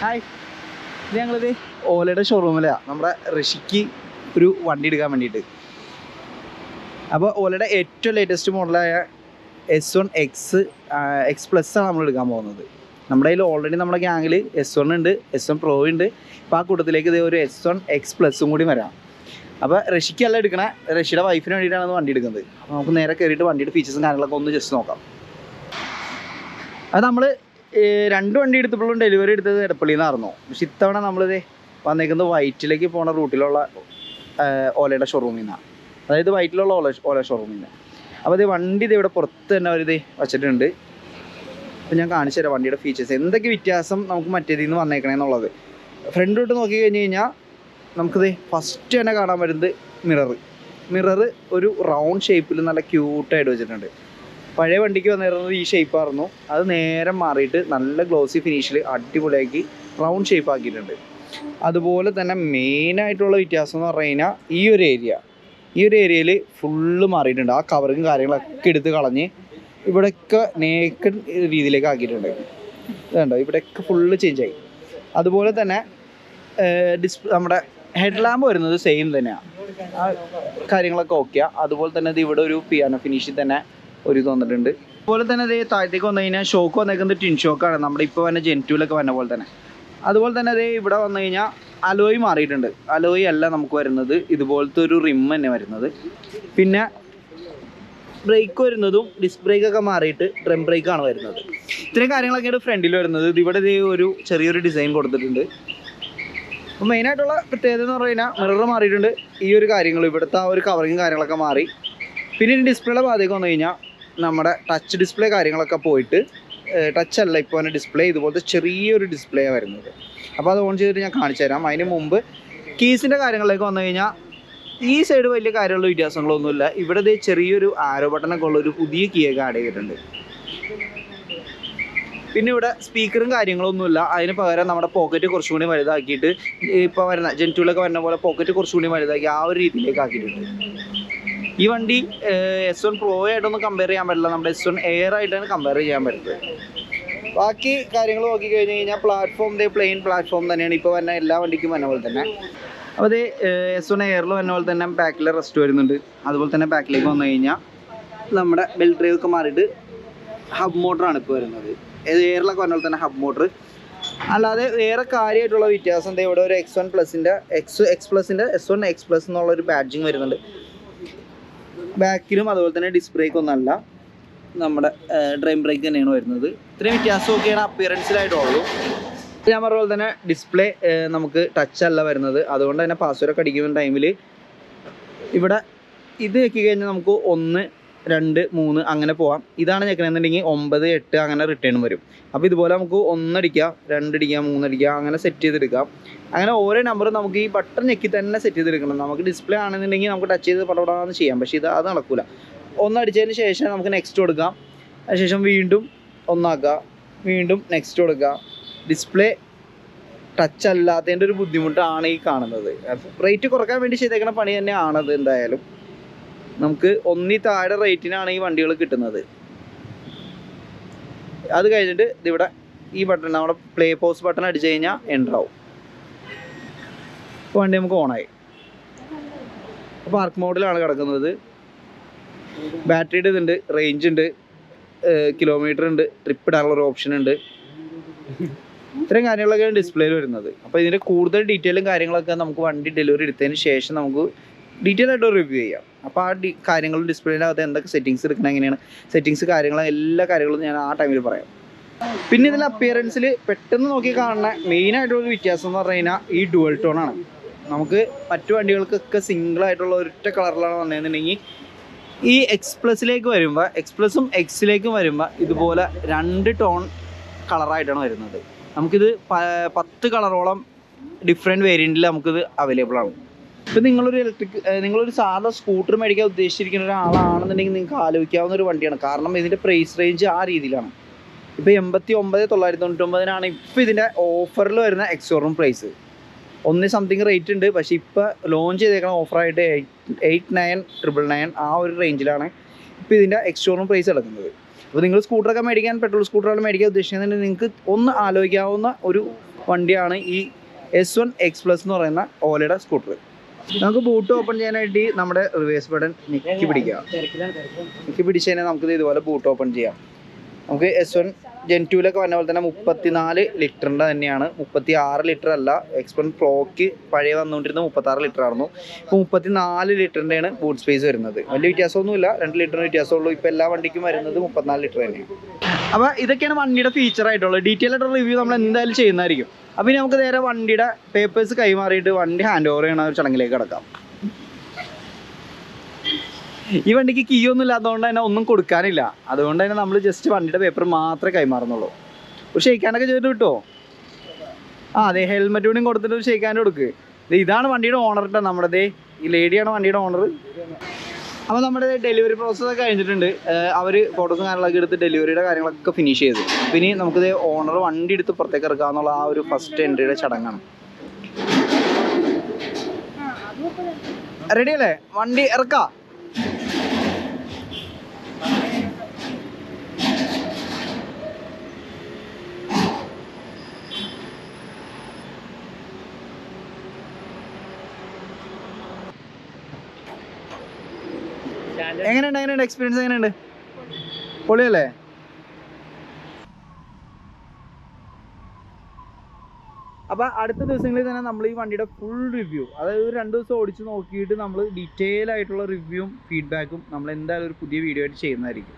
Hi. ഇത് ഞങ്ങളിത് ഓലയുടെ ഷോറൂമിലാണ് നമ്മുടെ ഋഷിക്ക് ഒരു വണ്ടി എടുക്കാൻ വേണ്ടിയിട്ട്. അപ്പോൾ ഓലയുടെ ഏറ്റവും latest മോഡലായ S one X X plus ആണ് നമ്മൾ എടുക്കാൻ പോകുന്നത്. നമ്മുടെ കയ്യിൽ ഓൾറെഡി നമ്മുടെ ഗ്യാങ്ങിൽ എസ് വൺ ഉണ്ട് എസ് വൺ പ്രോ ഉണ്ട്. ഇപ്പോൾ ആ കൂട്ടത്തിലേക്ക് ഇത് ഒരു എസ് വൺ എക്സ് പ്ലസും കൂടി വരാം. അപ്പോൾ റഷ്യക്കല്ല എടുക്കണേ ഋഷിയുടെ വൈഫിന് വേണ്ടിയിട്ടാണ് വണ്ടി എടുക്കുന്നത്. അപ്പോൾ നമുക്ക് നേരെ കയറിയിട്ട് വണ്ടിയുടെ ഫീച്ചേഴ്സും കാര്യങ്ങളൊക്കെ ഒന്ന് ജസ്റ്റ് നോക്കാം. അത് നമ്മൾ രണ്ട് വണ്ടി എടുത്തപ്പോഴും ഡെലിവറി എടുത്തത് എടപ്പള്ളിയിൽ നിന്നായിരുന്നു പക്ഷെ ഇത്തവണ നമ്മളിത് വന്നേക്കുന്നത് വൈറ്റിലേക്ക് പോണ റൂട്ടിലുള്ള ഓലയുടെ ഷോറൂമിൽ നിന്നാണ് അതായത് വൈറ്റിലുള്ള ഓല ഓല ഷോറൂമിൽ നിന്ന് അപ്പോൾ ഇത് വണ്ടി ഇത് ഇവിടെ പുറത്ത് തന്നെ അവരിത് വച്ചിട്ടുണ്ട്. അപ്പോൾ ഞാൻ കാണിച്ചു തരാം വണ്ടിയുടെ ഫീച്ചേഴ്സ് എന്തൊക്കെ വ്യത്യാസം നമുക്ക് മറ്റേതിൽ നിന്ന് വന്നേക്കണേന്നുള്ളത് ഫ്രണ്ട് തൊട്ട് നോക്കി കഴിഞ്ഞ് കഴിഞ്ഞാൽ നമുക്കിത് ഫസ്റ്റ് തന്നെ കാണാൻ വരുന്നത് മിറർ മിറർ ഒരു റൗണ്ട് ഷേപ്പിൽ നല്ല ക്യൂട്ടായിട്ട് വെച്ചിട്ടുണ്ട്. പഴയ വണ്ടിക്ക് വന്നിരുന്നത് ഈ ഷേപ്പായിരുന്നു അത് നേരെ മാറിയിട്ട് നല്ല ഗ്ലോസി ഫിനിഷിൽ അടിപൊളിയാക്കി റൗണ്ട് ഷേപ്പ് ആക്കിയിട്ടുണ്ട്. അതുപോലെ തന്നെ മെയിനായിട്ടുള്ള വ്യത്യാസം എന്ന് പറഞ്ഞു കഴിഞ്ഞാൽ ഈ ഒരു ഏരിയ ഈ ഒരു ഏരിയയിൽ ഫുള്ള് മാറിയിട്ടുണ്ട്. ആ കവറും കാര്യങ്ങളൊക്കെ എടുത്ത് കളഞ്ഞ് ഇവിടെയൊക്കെ നേക്കഡ് രീതിയിലേക്ക് ആക്കിയിട്ടുണ്ട്. ഇതുണ്ടോ? ഇവിടെയൊക്കെ ഫുള്ള് ആയി. അതുപോലെ തന്നെ ഡിസ്പ്ലേ നമ്മുടെ ഹെഡ് ലാമ്പ് വരുന്നത് സെയിം തന്നെയാണ് ആ കാര്യങ്ങളൊക്കെ ഓക്കെയാണ് അതുപോലെ തന്നെ ഇത് ഇവിടെ ഒരു പിയാനോ ഫിനിഷിൽ തന്നെ ഒരു ഇത് അതുപോലെ തന്നെ അതേ താഴത്തേക്ക് വന്നു കഴിഞ്ഞാൽ ഷോക്ക് വന്നേക്കുന്നത് ടിൻ ഷോക്കാണ് നമ്മുടെ ഇപ്പോൾ വന്ന ജെന്റൂലൊക്കെ വന്ന പോലെ തന്നെ. അതുപോലെ തന്നെ അതേ ഇവിടെ വന്നു കഴിഞ്ഞാൽ അലോയ് മാറിയിട്ടുണ്ട്. അലോയ് അല്ല നമുക്ക് വരുന്നത്. ഇതുപോലത്തെ ഒരു റിം തന്നെ വരുന്നത്. പിന്നെ ബ്രേക്ക് വരുന്നതും ഡിസ്ക് ബ്രേക്ക് ഒക്കെ മാറിയിട്ട് ഡ്രം ബ്രേക്കാണ് വരുന്നത്. ഇത്രയും കാര്യങ്ങളൊക്കെയാണ് ഫ്രണ്ടിൽ വരുന്നത്. ഇത് ഇവിടെ ദേ ഒരു ചെറിയൊരു ഡിസൈൻ കൊടുത്തിട്ടുണ്ട്. അപ്പോൾ മെയിനായിട്ടുള്ള പ്രത്യേകത എന്ന് പറഞ്ഞു കഴിഞ്ഞാൽ മിറർ മാറിയിട്ടുണ്ട്. ഈ ഒരു കാര്യങ്ങൾ ഇവിടുത്തെ ആ ഒരു കവറിങ് കാര്യങ്ങളൊക്കെ മാറി. പിന്നെ ഡിസ്പ്ലേയുടെ ഭാഗത്തേക്ക് വന്നു കഴിഞ്ഞാൽ നമ്മുടെ ടച്ച് ഡിസ്പ്ലേ കാര്യങ്ങളൊക്കെ പോയിട്ട് ടച്ച് അല്ല ഇപ്പോൾ തന്നെ ഡിസ്പ്ലേ ഇതുപോലത്തെ ചെറിയൊരു ഡിസ്പ്ലേ വരുന്നത്. അപ്പോൾ അത് ഓൺ ചെയ്തിട്ട് ഞാൻ കാണിച്ചു തരാം. അതിന് മുമ്പ് കീസിന്റെ കാര്യങ്ങളിലേക്ക് വന്നു കഴിഞ്ഞാൽ ഈ സൈഡ് വലിയ കാര്യമുള്ള വ്യത്യാസങ്ങളൊന്നുമില്ല. ഇവിടെ ദേ ചെറിയൊരു ആരോ ബട്ടണൊക്കെ ഉള്ള ഒരു പുതിയ കീയൊക്കെ ആഡ് ചെയ്തിട്ടുണ്ട്. പിന്നെ ഇവിടെ സ്പീക്കറും കാര്യങ്ങളൊന്നുമില്ല. അതിന് പകരം നമ്മുടെ പോക്കറ്റ് കുറച്ചും കൂടി വലുതാക്കിയിട്ട് ഇപ്പോൾ വരുന്ന ജെന്റൂലൊക്കെ വരുന്ന പോലെ പോക്കറ്റ് കുറച്ചും കൂടി വലുതാക്കി ആ ഒരു രീതിയിലേക്ക് ആക്കിയിട്ടുണ്ട്. ഈ വണ്ടി എസ് വൺ പ്രോ ആയിട്ടൊന്നും കമ്പയർ ചെയ്യാൻ പറ്റില്ല. നമ്മുടെ എസ് വൺ എയർ ആയിട്ടാണ് കമ്പയർ ചെയ്യാൻ പറ്റുന്നത്. ബാക്കി കാര്യങ്ങൾ നോക്കി കഴിഞ്ഞ് കഴിഞ്ഞാൽ പ്ലാറ്റ്ഫോം ദേ പ്ലെയിൻ പ്ലാറ്റ്ഫോം തന്നെയാണ്. ഇപ്പോൾ വന്ന എല്ലാ വണ്ടിക്കും വന്ന പോലെ തന്നെ. അപ്പോൾ ഇത് എസ് വൺ എയറിൽ വന്ന പോലെ തന്നെ ബാക്കിൽ റെസ്റ്റ് വരുന്നുണ്ട്. അതുപോലെ തന്നെ ബാക്കിലേക്ക് വന്നു കഴിഞ്ഞാൽ നമ്മുടെ ബെൽറ്റ് ഡ്രൈവ് ഒക്കെ മാറിയിട്ട് ഹബ് മോട്ടറാണ് ഇപ്പോൾ വരുന്നത്. എയറിലൊക്കെ വന്ന പോലെ തന്നെ ഹബ് മോട്ടർ അല്ലാതെ വേറെ കാര്യമായിട്ടുള്ള വ്യത്യാസം എന്താ ഇവിടെ ഒരു എക്സ് വൺ പ്ലസിന്റെ എക്സ് എക്സ് പ്ലസിന്റെ എസ് വൺ എക്സ് പ്ലസ് എന്നുള്ള ഒരു ബാഡ്ജിങ് വരുന്നുണ്ട്. ബാക്കിലും അതുപോലെ തന്നെ ഡിസ്ക് ഒന്നല്ല. നമ്മുടെ ഡ്രൈം ബ്രേക്ക് തന്നെയാണ് വരുന്നത്. ഇത്രയും വ്യത്യാസമൊക്കെയാണ് അപ്പിയറൻസിലായിട്ടുള്ളൂ ഞാൻ പറഞ്ഞ പോലെ തന്നെ ഡിസ്പ്ലേ നമുക്ക് ടച്ച് അല്ല വരുന്നത്. അതുകൊണ്ട് തന്നെ പാസ്വേർഡ് ഒക്കെ അടിക്കുന്ന ടൈമിൽ ഇവിടെ ഇത് വെക്കി കഴിഞ്ഞാൽ നമുക്ക് ഒന്ന് രണ്ട് മൂന്ന് അങ്ങനെ പോവാം. ഇതാണ് ഞെക്കണമെന്നുണ്ടെങ്കിൽ ഒമ്പത് എട്ട് അങ്ങനെ റിട്ടേൺ വരും. അപ്പോൾ ഇതുപോലെ നമുക്ക് ഒന്നടിക്കാം രണ്ടടിക്കാം മൂന്നടിക്കാം അങ്ങനെ സെറ്റ് ചെയ്തെടുക്കാം. അങ്ങനെ ഓരോ നമ്പറും നമുക്ക് ഈ ബട്ടൺ ഞെക്കി തന്നെ സെറ്റ് ചെയ്തെടുക്കണം. നമുക്ക് ഡിസ്പ്ലേ ആണെന്നുണ്ടെങ്കിൽ നമുക്ക് ടച്ച് ചെയ്ത് പടപടാന്ന് ചെയ്യാം. പക്ഷേ ഇത് അത് നടക്കില്ല ഒന്നടിച്ചതിന് ശേഷം നമുക്ക് നെക്സ്റ്റ് കൊടുക്കാം. അതിനുശേഷം വീണ്ടും ഒന്നാക്കുക. വീണ്ടും നെക്സ്റ്റ് കൊടുക്കുക. ഡിസ്പ്ലേ ടച്ച് അല്ലാത്തതിന്റെ ഒരു ബുദ്ധിമുട്ടാണ് ഈ കാണുന്നത്. റേറ്റ് കുറയ്ക്കാൻ വേണ്ടി ചെയ്തേക്കുന്ന പണി തന്നെയാണത് എന്തായാലും. നമുക്ക് ഒന്നി താഴെ റേറ്റിനാണ് ഈ വണ്ടികൾ കിട്ടുന്നത്. അത് കഴിഞ്ഞിട്ട് ഇതിവിടെ ഈ ബട്ടൺ നമ്മുടെ പ്ലേ പോസ് ബട്ടൺ അടിച്ചു കഴിഞ്ഞാൽ എന്റർ ആവും. ഇപ്പോൾ വണ്ടി നമുക്ക് ഓണായി. പാർക്ക് മോഡിലാണ് കിടക്കുന്നത്. ബാറ്ററിയുടെ ഇതുണ്ട് റേഞ്ച് ഉണ്ട് കിലോമീറ്റർ ഉണ്ട് ട്രിപ്പ് ഇടാനുള്ള ഓപ്ഷൻ ഉണ്ട്. ഇത്രയും കാര്യങ്ങളൊക്കെയാണ് ഡിസ്പ്ലേയിൽ വരുന്നത്. അപ്പോൾ ഇതിന്റെ കൂടുതൽ ഡീറ്റെയിലും കാര്യങ്ങളൊക്കെ നമുക്ക് വണ്ടി ഡെലിവറി എടുത്തതിന് ശേഷം നമുക്ക് ഡീറ്റെയിൽ ആയിട്ട് റിവ്യൂ ചെയ്യാം. അപ്പോൾ ആ ഡി കാര്യങ്ങളും ഡിസ്പ്ലേന്റെ അകത്ത് എന്തൊക്കെ സെറ്റിങ്സ് എടുക്കണം എങ്ങനെയാണ്? സെറ്റിങ്സ് കാര്യങ്ങളും എല്ലാ കാര്യങ്ങളും ഞാൻ ആ ടൈമിൽ പറയാം. പിന്നെ ഇതിൽ അപ്പിയറൻസിൽ പെട്ടെന്ന് നോക്കി കാണുന്ന മെയിനായിട്ടുള്ളൊരു വ്യത്യാസം എന്ന് പറഞ്ഞു കഴിഞ്ഞാൽ ഈ ഡുവൽ ടോൺ ആണ്. നമുക്ക് മറ്റു വണ്ടികൾക്കൊക്കെ സിംഗിൾ ആയിട്ടുള്ള ഒരൊറ്റ കളറിലാണ് വന്നതെന്നുണ്ടെങ്കിൽ ഈ എക്സ് പ്ലസിലേക്ക് വരുമ്പോൾ എക്സ് പ്ലസും എക്സിലേക്കും വരുമ്പോൾ ഇതുപോലെ രണ്ട് ടോൺ കളറായിട്ടാണ് വരുന്നത്. നമുക്കിത് പത്ത് കളറോളം ഡിഫറെന്റ് വേരിയന്റിൽ നമുക്കിത് അവൈലബിൾ ആണ്. ഇപ്പം നിങ്ങളൊരു ഇലക്ട്രിക് നിങ്ങളൊരു സാധാരണ സ്കൂട്ടർ മേടിക്കാൻ ഉദ്ദേശിച്ചിരിക്കുന്ന ഒരാളാണെന്നുണ്ടെങ്കിൽ നിങ്ങൾക്ക് ആലോചിക്കാവുന്ന ഒരു വണ്ടിയാണ്. കാരണം ഇതിന്റെ പ്രൈസ് റേഞ്ച് ആ രീതിയിലാണ്. ഇപ്പോൾ എൺപത്തി ഒമ്പത് തൊള്ളായിരത്തി തൊണ്ണൂറ്റൊമ്പതിനാണ് ഇപ്പോൾ ഇതിന്റെ ഓഫറിൽ വരുന്ന എക്സോറും പ്രൈസ് ഒന്ന് സംതിങ് റേറ്റ് ഉണ്ട്. പക്ഷേ ഇപ്പോൾ ലോഞ്ച് ചെയ്തേക്കുന്ന ഓഫറായിട്ട് എയ്റ്റ് നയൻ ട്രിപ്പിൾ നയൻ ആ ഒരു റേഞ്ചിലാണ് ഇപ്പോൾ ഇതിന്റെ എക്സോറും പ്രൈസ് കിടക്കുന്നത് അപ്പോൾ നിങ്ങൾ സ്കൂട്ടറൊക്കെ മേടിക്കാൻ പെട്രോൾ സ്കൂട്ടറുകൾ മേടിക്കാൻ ഉദ്ദേശിക്കുന്നുണ്ടെങ്കിൽ നിങ്ങൾക്ക് ഒന്ന് ആലോചിക്കാവുന്ന ഒരു വണ്ടിയാണ് ഈ എസ് വൺ എക്സ് പ്ലസ് എന്ന് പറയുന്ന ഓലയുടെ സ്കൂട്ടർ നമുക്ക് ബൂട്ട് ഓപ്പൺ ചെയ്യാനായിട്ട് നമ്മുടെ റിവേഴ്സ് ബട്ടൺ നിക്കി പിടിക്കാം. നിക്കി പിടിച്ചു കഴിഞ്ഞാൽ നമുക്ക് ഇതുപോലെ ബൂട്ട് ഓപ്പൺ ചെയ്യാം. നമുക്ക് എസ് വൺ ജെൻ ടുവിലൊക്കെ വന്ന പോലെ തന്നെ മുപ്പത്തിനാല് ലിറ്ററിന്റെ തന്നെയാണ്. മുപ്പത്തി ആറ് ലിറ്റർ അല്ല എക്സ് വൺ പ്രോക്ക് പഴയ വന്നുകൊണ്ടിരുന്ന മുപ്പത്താറ് ലിറ്റർ ആയിരുന്നു. ഇപ്പോൾ മുപ്പത്തിനാല് ലിറ്ററിന്റെയാണ് ബൂട്ട് സ്പേസ് വരുന്നത്. വലിയ വ്യത്യാസമൊന്നുമില്ല രണ്ട് ലിറ്ററിന് വ്യത്യാസമുള്ളൂ ഇപ്പോൾ എല്ലാ വണ്ടിക്കും വരുന്നത് മുപ്പത്തിനാല് ലിറ്റർ തന്നെയാണ്. അപ്പോൾ ഇതൊക്കെയാണ് വണ്ടിയുടെ ഫീച്ചർ ആയിട്ടുള്ളത്. ഡീറ്റെയിൽ ആയിട്ടുള്ള റിവ്യൂ നമ്മൾ എന്തായാലും ചെയ്യുന്നതായിരിക്കും. അപ്പോൾ ഇനി നമുക്ക് നേരെ വണ്ടിയുടെ പേപ്പേഴ്സ് കൈമാറിയിട്ട് വണ്ടി ഹാൻഡ് ഓവർ ചെയ്യണ ഒരു ചടങ്ങിലേക്ക് കിടക്കാം. ഈ വണ്ടിക്ക് കീ ഒന്നും ഇല്ലാത്തതുകൊണ്ട് തന്നെ ഒന്നും കൊടുക്കാനില്ല. അതുകൊണ്ട് തന്നെ നമ്മൾ ജസ്റ്റ് വണ്ടിയുടെ പേപ്പർ മാത്രമേ കൈമാറുന്നുള്ളൂ. ഒരു ഷെയ്ക്കാനൊക്കെ ചെയ്തിട്ട് കിട്ടുമോ ആ അതെ ഹെൽമെറ്റ് കൂടി കൊടുത്തിട്ട് ഒരു ഷെയ്ക്കാൻ കൊടുക്ക്. ഇതാണ് വണ്ടിയുടെ ഓണർ കേട്ടോ നമ്മുടെ ഈ ലേഡിയാണ് വണ്ടിയുടെ ഓണർ അപ്പോൾ നമ്മുടെ ഡെലിവറി പ്രോസസ്സ് കഴിഞ്ഞിട്ടുണ്ട്. അവർ ഫോട്ടോസും കാര്യങ്ങളൊക്കെ എടുത്ത് ഡെലിവറിയുടെ കാര്യങ്ങളൊക്കെ ഫിനിഷ് ചെയ്തു. പിന്നെ നമുക്കിത് ഓണർ വണ്ടി എടുത്ത് പുറത്തേക്ക് ഇറക്കുക എന്നുള്ള ആ ഒരു ഫസ്റ്റ് എൻട്രിയുടെ ചടങ്ങാണ്. റെഡി അല്ലേ? വണ്ടി ഇറക്കാം? എങ്ങനെയുണ്ട് എങ്ങനെയുണ്ട് എക്സ്പീരിയൻസ് എങ്ങനെയുണ്ട്? പൊളിയല്ലേ? അപ്പൊ അടുത്ത ദിവസങ്ങളിൽ തന്നെ നമ്മൾ ഈ വണ്ടിയുടെ ഫുൾ റിവ്യൂ അതായത് ഒരു രണ്ട് ദിവസം ഓടിച്ച് നോക്കിയിട്ട് നമ്മൾ ഡീറ്റെയിൽ ആയിട്ടുള്ള റിവ്യൂവും ഫീഡ്ബാക്കും നമ്മൾ എന്തായാലും ഒരു പുതിയ വീഡിയോ ആയിട്ട് ചെയ്യുന്നതായിരിക്കും.